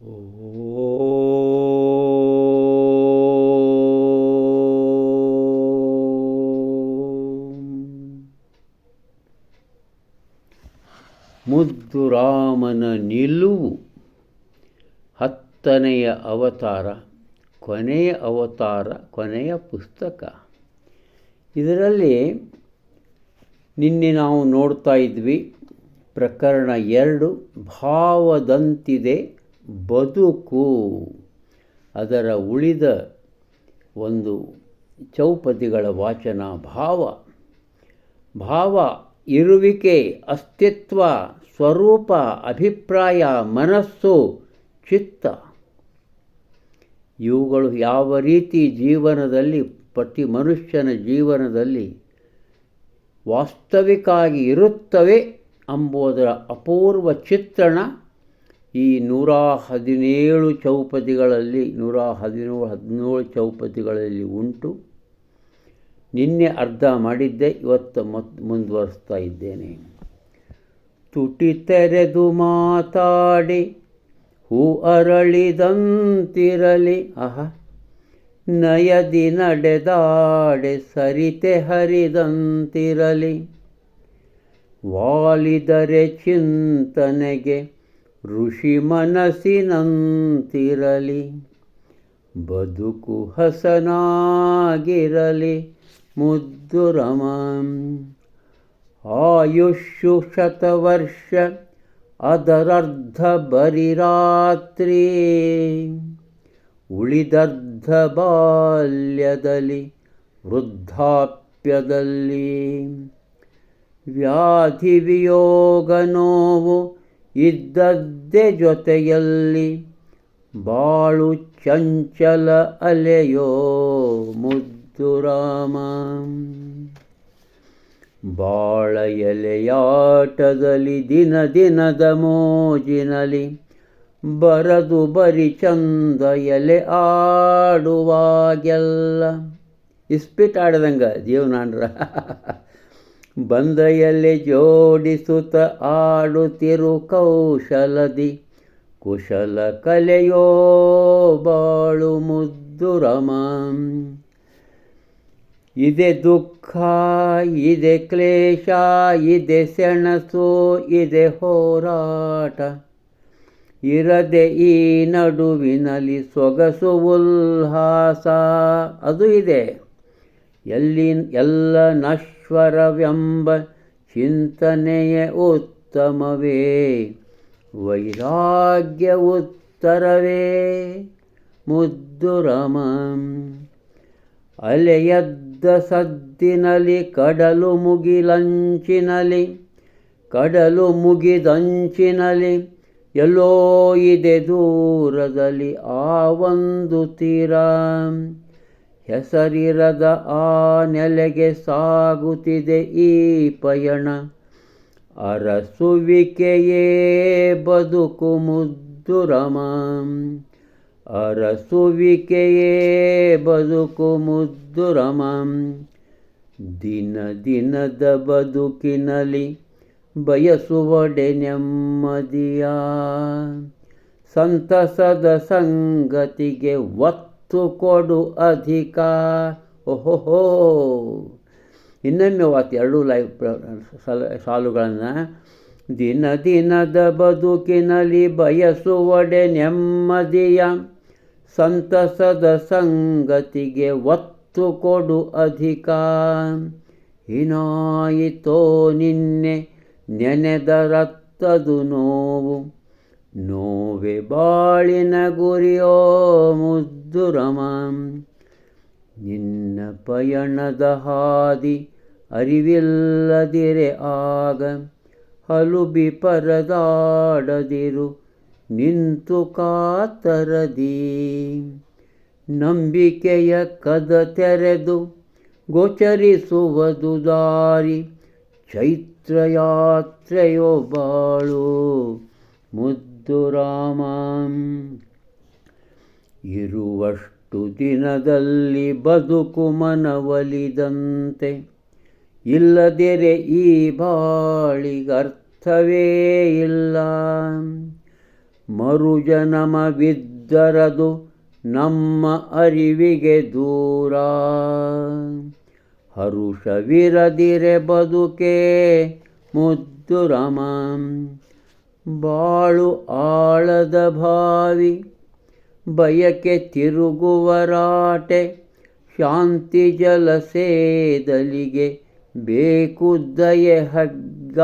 ಮುದ್ದು ರಾಮನ ನಿಲುವು ಹತ್ತನೆಯ ಅವತಾರ, ಕೊನೆಯ ಅವತಾರ, ಕೊನೆಯ ಪುಸ್ತಕ. ಇದರಲ್ಲಿ ನಿನ್ನೆ ನಾವು ನೋಡ್ತಾ ಇದ್ವಿ ಪ್ರಕರಣ ಎರಡು, ಭಾವದಂತಿದೆ. ಬದುಕು ಅದರ ಉಳಿದ ಒಂದು ಚೌಪದಿಗಳ ವಾಚನ ಭಾವ. ಭಾವ ಇರುವಿಕೆ, ಅಸ್ತಿತ್ವ, ಸ್ವರೂಪ, ಅಭಿಪ್ರಾಯ, ಮನಸ್ಸು, ಚಿತ್ತ. ಇವುಗಳು ಯಾವ ರೀತಿ ಜೀವನದಲ್ಲಿ, ಪ್ರತಿ ಮನುಷ್ಯನ ಜೀವನದಲ್ಲಿ ವಾಸ್ತವಿಕವಾಗಿ ಇರುತ್ತವೆ ಎಂಬುದರ ಅಪೂರ್ವ ಚಿತ್ರಣ ಈ ನೂರ ಹದಿನೇಳು ಚೌಪತಿಗಳಲ್ಲಿ, ನೂರ ಹದಿನೇಳು ಹದಿನೇಳು ಚೌಪತಿಗಳಲ್ಲಿ ಉಂಟು. ನಿನ್ನೆ ಅರ್ಧ ಮಾಡಿದ್ದೆ, ಇವತ್ತು ಮತ್ ಮುಂದುವರಿಸ್ತಾ ಇದ್ದೇನೆ. ತುಟಿ ತೆರೆದು ಮಾತಾಡಿ, ಹೂ ಅರಳಿದಂತಿರಲಿ. ಅಹ ನಯದಿ ನಡೆದಾಡೆ ಸರಿತೆ ಹರಿದಂತಿರಲಿ ವಾಲಿದರೆ ಚಿಂತನೆಗೆ ಋಷಿ ಮನಸ್ಸಿನಂತಿರಲಿ ಬದುಕು ಹಸನಾಗಿರಲಿ ಮುದ್ದು ರಮ ಆಯುಷ್ಯು ಶತವರ್ಷ ಅದರರ್ಧ ಬರಿರಾತ್ರಿ ಉಳಿದರ್ಧ ಬಾಲ್ಯದಲ್ಲಿ ವೃದ್ಧಾಪ್ಯದಲ್ಲಿ ವ್ಯಾಧಿ ವಿಯೋಗ ನೋವು ಇದ್ದದ್ದೇ ಜೊತೆಯಲ್ಲಿ ಬಾಳು ಚಂಚಲ ಅಲೆಯೋ ಮುದ್ದು ರಾಮ ಬಾಳ ಎಲೆಯಾಟದಲ್ಲಿ ದಿನ ದಿನದ ಮೋಜಿನಲಿ ಬರದು ಬರಿ ಚಂದ ಎಲೆ ಆಡುವಾಗೆಲ್ಲ. ಇಸ್ಪಿಟ್ ಆಡದಂಗ ಜೀವನಾಂಡ್ರ ಬಂದ ಎಲೆ ಜೋಡಿಸುತ್ತ ಆಡುತ್ತಿರು ಕೌಶಲದಿ. ಕುಶಲ ಕಲೆಯೋ ಬಾಳು ಮುದ್ದು ರಮ. ಇದೆ ದುಃಖ, ಇದೆ ಕ್ಲೇಶ, ಇದೆ ಸೆಣಸು, ಇದೆ ಹೋರಾಟ. ಇರದೆ ಈ ನಡುವಿನಲ್ಲಿ ಸೊಗಸು ಉಲ್ಲಾಸ ಅದು ಇದೆ. ಎಲ್ಲಿ ಎಲ್ಲ ನಶ್ವರವೆಂಬ ಚಿಂತನೆಯ ಉತ್ತಮವೇ? ವೈರಾಗ್ಯ ಉತ್ತರವೇ? ಮುದ್ದು ರಮ. ಅಲೆಯದ್ದ ಸದ್ದಿನಲಿ ಕಡಲು ಮುಗಿಲಂಚಿನಲಿ, ಕಡಲು ಮುಗಿದಂಚಿನಲಿ ಎಲ್ಲೋ ಇದೆ ದೂರದಲ್ಲಿ ಆ ಒಂದು ತೀರ. ಹೆಸರಿರದ ಆ ನೆಲೆಗೆ ಸಾಗುತ್ತಿದೆ ಈ ಪಯಣ. ಅರಸುವಿಕೆಯೇ ಬದುಕು ಮುದ್ದುರಮ ಅರಸುವಿಕೆಯೇ ಬದುಕು ಮುದ್ದುರಮ ದಿನ ದಿನದ ಬದುಕಿನಲಿ ಬಯಸುವಡೆ ನೆಮ್ಮದಿಯ. ಸಂತಸದ ಸಂಗತಿಗೆ ಒತ್ತು ಕೊಡು ಅಧಿಕ. ಓಹೋಹೋ. ಇನ್ನೊಮ್ಮೆ ಅವತ್ತು ಎರಡೂ ಲೈವ್ ಸಾಲುಗಳನ್ನು ದಿನ ದಿನದ ಬದುಕಿನಲ್ಲಿ ಬಯಸುವಡೆ ನೆಮ್ಮದಿಯ ಸಂತಸದ ಸಂಗತಿಗೆ ಒತ್ತು ಕೊಡು ಅಧಿಕ. ಇನಾಯಿತೋ ನಿನ್ನೆ ನೆನೆದರತ್ತದು ನೋವು. ನೋವೆ ಬಾಳಿನ ಗುರಿಯೋ ಮುದ್ದುರಮ ನಿನ್ನ ಪಯಣದ ಹಾದಿ ಅರಿವಿಲ್ಲದಿರೆ ಆಗ ಹಲುಬಿ ಪರದಾಡದಿರು ನಿಂತು ಕಾತರದಿ. ನಂಬಿಕೆಯ ಕದ ತೆರೆದು ಗೋಚರಿಸುವುದು ದಾರಿ ಚೈತ್ರಯಾತ್ರೆಯೋ ಬಾಳು. ಮುದ್ದು ರಾಮ. ಇರುವಷ್ಟು ದಿನದಲ್ಲಿ ಬದುಕು ಮನವಲಿದಂತೆ. ಇಲ್ಲದಿರೆ ಈ ಬಾಳಿಗರ್ಥವೇ ಇಲ್ಲ. ಮರುಜನಮವಿದ್ದರದು ನಮ್ಮ ಅರಿವಿಗೆ ದೂರ. ಹರುಷವಿರದಿರೆ ಬದುಕೆ ಮುದ್ದು ರಮ. ಬಾಳು ಆಳದ ಭಾವಿ ಬಯಕೆ ತಿರುಗುವರಾಟೆ, ಶಾಂತಿ ಜಲಸೇದಲಿಗೆ ಬೇಕು ದಯೆ ಹಗ್ಗ.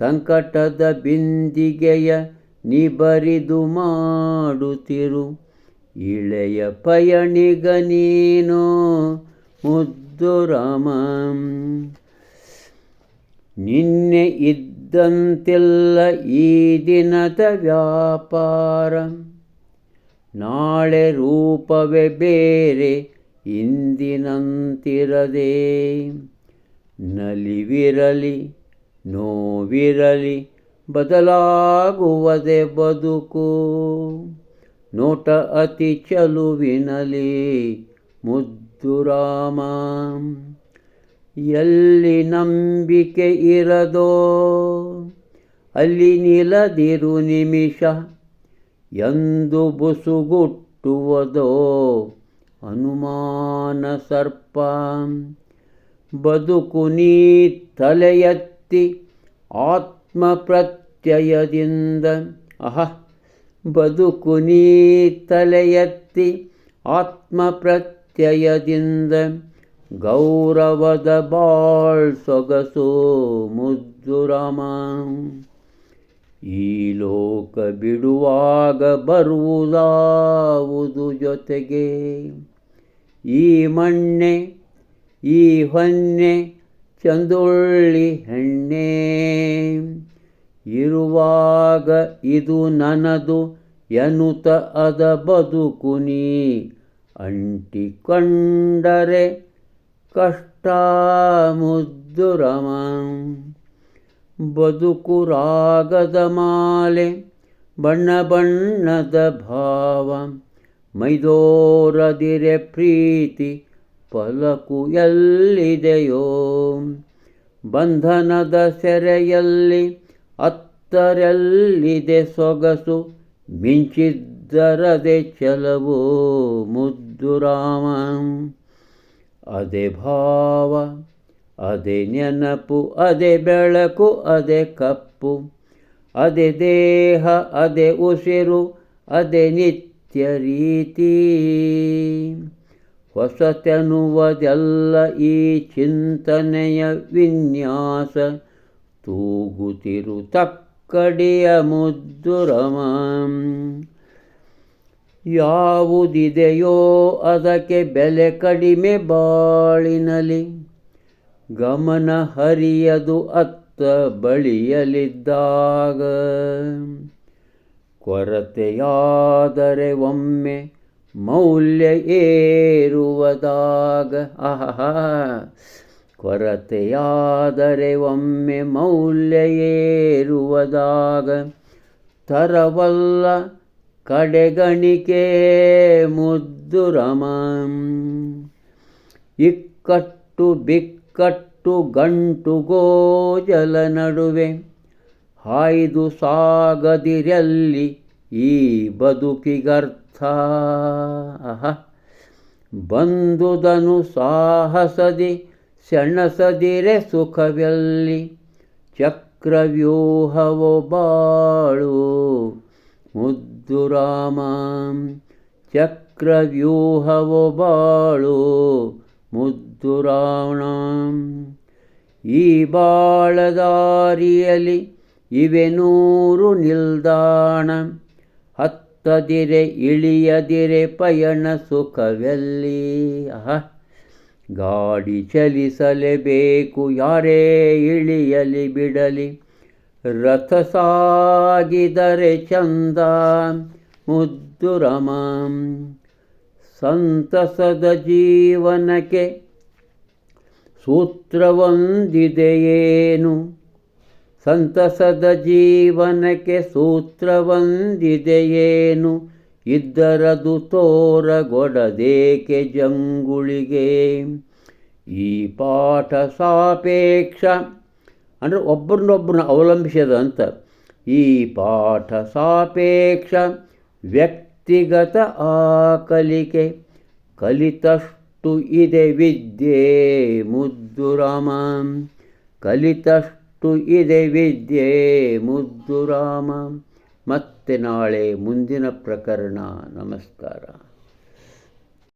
ಸಂಕಟದ ಬಿಂದಿಗೆಯ ನಿಬರಿದು ಮಾಡುತ್ತಿರು, ಇಳೆಯ ಪಯಣಿಗ ನೀನು ಮುದ್ದು ರಾಮ. ನಿನ್ನೆ ಇದ್ದಂತೆಲ್ಲ ಈ ದಿನದ ವ್ಯಾಪಾರ. ನಾಳೆ ರೂಪವೇ ಬೇರೆ, ಇಂದಿನಂತಿರದೆ. ನಲಿವಿರಲಿ, ನೋವಿರಲಿ, ಬದಲಾಗುವುದೇ ಬದುಕು. ನೋಟ ಅತಿ ಚಲುವಿನಲಿ ಮುದ್ದು ರಾಮ ಎಲ್ಲಿ ನಂಬಿಕೆ ಇರದೋ, ಅಲ್ಲಿ ನಿಲದಿರು ನಿಮಿಷ. ಎಂದು ಬುಸುಗುಟ್ಟುವುದೋ ಅನುಮಾನ ಸರ್ಪ. ಬದುಕು ನೀ ತಲೆಯತ್ತಿ ಆತ್ಮ ಪ್ರತ್ಯಯದಿಂದ ಅಹ, ಬದುಕು ನೀ ತಲೆಯತ್ತಿ ಆತ್ಮ ಪ್ರತ್ಯಯದಿಂದ ಗೌರವದ ಬಾಳ್ ಸೊಗಸು ಮುದ್ದು ರಾಮ. ಈ ಲೋಕ ಬಿಡುವಾಗ ಬರುವುದಾವುದು ಜೊತೆಗೆ ಈ ಮಣ್ಣೆ, ಈ ಹೊನ್ನೆ, ಚಂದೊಳ್ಳಿ ಹೆಣ್ಣೆ. ಇರುವಾಗ ಇದು ನನದು, ಎನ್ನುತ್ತ ಅದ ಬದುಕುನಿ ಅಂಟಿಕೊಂಡರೆ ಕಷ್ಟ ಮುದ್ದು ರಮ ಬದುಕು ರಾಗದ ಮಾಲೆ, ಬಣ್ಣ ಬಣ್ಣದ ಭಾವ. ಮೈದೋರದಿರೆ ಪ್ರೀತಿ ಫಲಕು ಎಲ್ಲಿದೆಯೋ. ಬಂಧನದ ಸೆರೆಯಲ್ಲಿ ಅತ್ತರೆಲ್ಲಿದೆ ಸೊಗಸು, ಮಿಂಚಿದ್ದರದೆ ಚಲವು ಮುದ್ದು ರಾಮ ಅದೇ ಭಾವ, ಅದೇ ನೆನಪು, ಅದೇ ಬೆಳಕು, ಅದೇ ಕಪ್ಪು, ಅದೇ ದೇಹ, ಅದೇ ಉಸಿರು, ಅದೇ ನಿತ್ಯ ರೀತಿ. ಹೊಸತೆನ್ನುವುದೆಲ್ಲ ಈ ಚಿಂತನೆಯ ವಿನ್ಯಾಸ ತೂಗುತ್ತಿರು ತಕ್ಕಡಿಯ ಮುದ್ದು ರಮ. ಯಾವುದಿದೆಯೋ ಅದಕ್ಕೆ ಬೆಲೆ ಕಡಿಮೆ ಬಾಳಿನಲಿ. ಗಮನ ಹರಿಯದು ಅತ್ತ ಬಳಿಯಲಿದ್ದಾಗ ಕೊರತೆಯಾದರೆ ಒಮ್ಮೆ ಮೌಲ್ಯ ಏರುವುದಾಗ. ಆಹ ಕೊರತೆಯಾದರೆ ಒಮ್ಮೆ ಮೌಲ್ಯ ಏರುವುದಾಗ. ತರವಲ್ಲ ಕಡೆಗಣಿಕೆ ಮುದ್ದು ರಮ. ಇಕ್ಕಟ್ಟು ಬಿಕ್ಕಟ್ಟು ಗಂಟು ಗೋಜಲ ನಡುವೆ ಹಾಯ್ದು ಸಾಗದಿರಲ್ಲಿ ಈ ಬದುಕಿಗರ್ಥ. ಬಂದುದನು ಸಾಹಸದಿ, ಸೆಣಸದಿರೆ ಸುಖವೆಲ್ಲಿ. ಚಕ್ರವ್ಯೂಹವೋ ಬಾಳು. ಮುದ್ದು ರಾಮ ಚಕ್ರವ್ಯೂಹವೋ ಬಾಳು ಮುದ್ದು ರಾವಣ ಈ ಬಾಳದಾರಿಯಲ್ಲಿ ಇವೆ ನೂರು ನಿಲ್ದಾಣ. ಹತ್ತದಿರೆ ಇಳಿಯದಿರೆ ಪಯಣ ಸುಖವೆಲ್ಲಿ? ಅಹ. ಗಾಡಿ ಚಲಿಸಲೇಬೇಕು, ಯಾರೇ ಇಳಿಯಲಿ ಬಿಡಲಿ. ರಥ ಸಾಗಿದರೆ ಚಂದ ಮುದ್ದು ರಮ. ಸಂತಸದ ಜೀವನಕ್ಕೆ ಸೂತ್ರವೊಂದಿದೆಯೇನು? ಸಂತಸದ ಜೀವನಕ್ಕೆ ಸೂತ್ರವೊಂದಿದೆಯೇನು? ಇದ್ದರದು ತೋರಗೊಡದೇಕೆ ಜಂಗುಳಿಗೆ? ಈ ಪಾಠ ಸಾಪೇಕ್ಷ ಅಂದರೆ ಒಬ್ಬರನ್ನೊಬ್ಬರನ್ನ ಅಂತ ಈ ಪಾಠ ಸಾಪೇಕ್ಷ ವ್ಯಕ್ತಿಗತ ಆಕಲಿಕೆ ಕಲಿತಷ್ಟು ಇದೆ ವಿದ್ಯೆ, ಮುದ್ದು ಕಲಿತಷ್ಟು ಇದೆ ವಿದ್ಯೆ, ಮುದ್ದು ಮತ್ತೆ ನಾಳೆ ಮುಂದಿನ ಪ್ರಕರಣ. ನಮಸ್ಕಾರ.